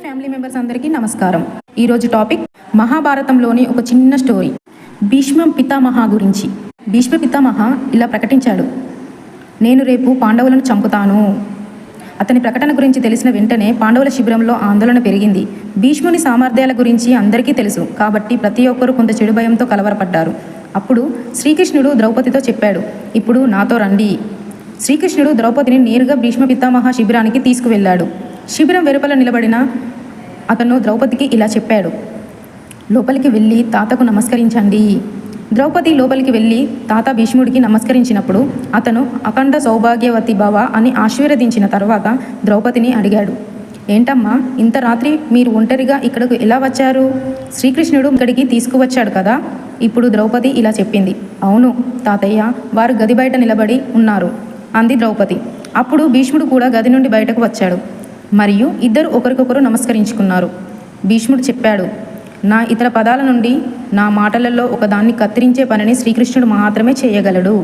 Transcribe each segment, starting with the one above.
Family members అందరికీ నమస్కారం. ఈరోజు టాపిక్ మహాభారతంలోని ఒక చిన్న స్టోరీ. భీష్మ పితామహ గురించి. భీష్మ పితామహ ఇలా ప్రకటించాడు. నేను రేపు పాండవులను చంపుతాను. అతని ప్రకటన గురించి తెలిసిన వెంటనే పాండవుల శిబిరంలో ఆందోళన పెరిగింది. భీష్ముని సామర్థ్యాల గురించి అందరికీ తెలుసు. కాబట్టి ప్రతి ఒక్కరూ కొంత చెడు భయంతో కలవరపడ్డారు. అప్పుడు శ్రీకృష్ణుడు ద్రౌపదితో చెప్పాడు ఇప్పుడు నాతో రండి. శ్రీకృష్ణుడు ద్రౌపదిని నేరుగా భీష్మ పితామహ శిబిరానికి తీసుకువెళ్ళాడు. శిబిరం వెలుపల నిలబడిన అతను ద్రౌపదికి ఇలా చెప్పాడు. లోపలికి వెళ్ళి తాతకు నమస్కరించండి. ద్రౌపది లోపలికి వెళ్ళి తాత భీష్ముడికి నమస్కరించినప్పుడు అతను అఖండ సౌభాగ్యవతి భవ అని ఆశీర్వదించిన తర్వాత ద్రౌపదిని అడిగాడు. ఏంటమ్మా ఇంత రాత్రి మీరు ఒంటరిగా ఇక్కడకు ఎలా వచ్చారు? శ్రీకృష్ణుడు ఇక్కడికి తీసుకువచ్చాడు కదా? ఇప్పుడు ద్రౌపది ఇలా చెప్పింది. అవును తాతయ్య వారు గది బయట నిలబడి ఉన్నారు అంది ద్రౌపది. అప్పుడు భీష్ముడు కూడా గది నుండి బయటకు వచ్చాడు. మరియు ఇద్దరు ఒకరికొకరు నమస్కరించుకున్నారు. భీష్ముడు చెప్పాడు నా ఇతర పదాల నుండి నా మాటలలో ఒకదాన్ని కత్తిరించే పనిని శ్రీకృష్ణుడు మాత్రమే చేయగలడు.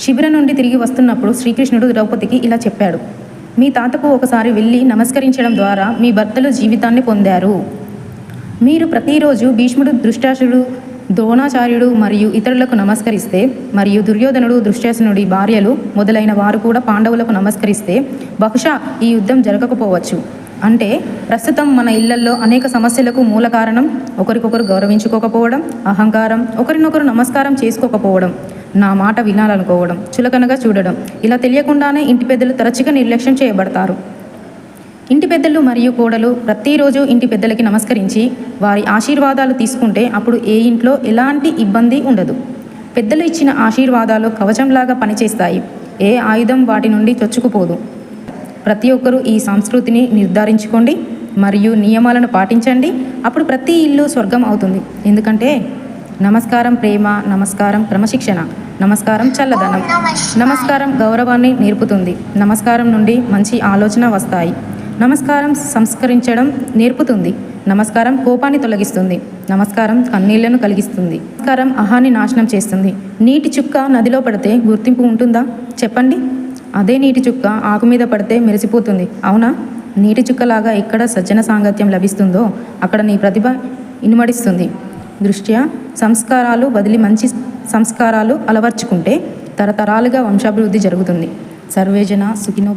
శిబిరం నుండి తిరిగి వస్తున్నప్పుడు శ్రీకృష్ణుడు ద్రౌపదికి ఇలా చెప్పాడు మీ తాతకు ఒకసారి వెళ్ళి నమస్కరించడం ద్వారా మీ భర్తలు జీవితాన్ని పొందారు. మీరు ప్రతిరోజు భీష్ముడు దృష్టాసుడు ద్రోణాచార్యుడు మరియు ఇతరులకు నమస్కరిస్తే మరియు దుర్యోధనుడు దృష్టాసనుడి భార్యలు మొదలైన వారు కూడా పాండవులకు నమస్కరిస్తే బహుశా ఈ యుద్ధం జరగకపోవచ్చు. అంటే ప్రస్తుతం మన ఇళ్ళల్లో అనేక సమస్యలకు మూల కారణం ఒకరికొకరు గౌరవించుకోకపోవడం అహంకారం ఒకరినొకరు నమస్కారం చేసుకోకపోవడం నా మాట వినాలనుకోవడం చులకనగా చూడడం. ఇలా తెలియకుండానే ఇంటి పెద్దలు తరచుగా నిర్లక్ష్యం చేయబడతారు. ఇంటి పెద్దలు మరియు కోడలు ప్రతిరోజు ఇంటి పెద్దలకి నమస్కరించి వారి ఆశీర్వాదాలు తీసుకుంటే అప్పుడు ఏ ఇంట్లో ఎలాంటి ఇబ్బంది ఉండదు. పెద్దలు ఇచ్చిన ఆశీర్వాదాలు కవచంలాగా పనిచేస్తాయి. ఏ ఆయుధం వాటి నుండి చొచ్చుకుపోదు. ప్రతి ఒక్కరూ ఈ సంస్కృతిని నిర్ధారించుకోండి మరియు నియమాలను పాటించండి. అప్పుడు ప్రతి ఇల్లు స్వర్గం అవుతుంది. ఎందుకంటే నమస్కారం ప్రేమ నమస్కారం క్రమశిక్షణ నమస్కారం చల్లదనం నమస్కారం గౌరవాన్ని నేర్పుతుంది. నమస్కారం నుండి మంచి ఆలోచన వస్తాయి. నమస్కారం సంస్కరించడం నేర్పుతుంది. నమస్కారం కోపాన్ని తొలగిస్తుంది. నమస్కారం కన్నీళ్ళను కలిగిస్తుంది. నమస్కారం అహాన్ని నాశనం చేస్తుంది. నీటి చుక్క నదిలో పడితే గుర్తింపు ఉంటుందా? చెప్పండి. అదే నీటి చుక్క ఆకు మీద పడితే మెరిసిపోతుంది. అవునా? నీటి చుక్కలాగా ఎక్కడ సజ్జన సాంగత్యం లభిస్తుందో అక్కడ నీ ప్రతిభ ఇనుమడిస్తుంది. దృష్ట్యా సంస్కారాలు బదిలి మంచి సంస్కారాలు అలవర్చుకుంటే తరతరాలుగా వంశాభివృద్ధి జరుగుతుంది. సర్వేజన సుఖినో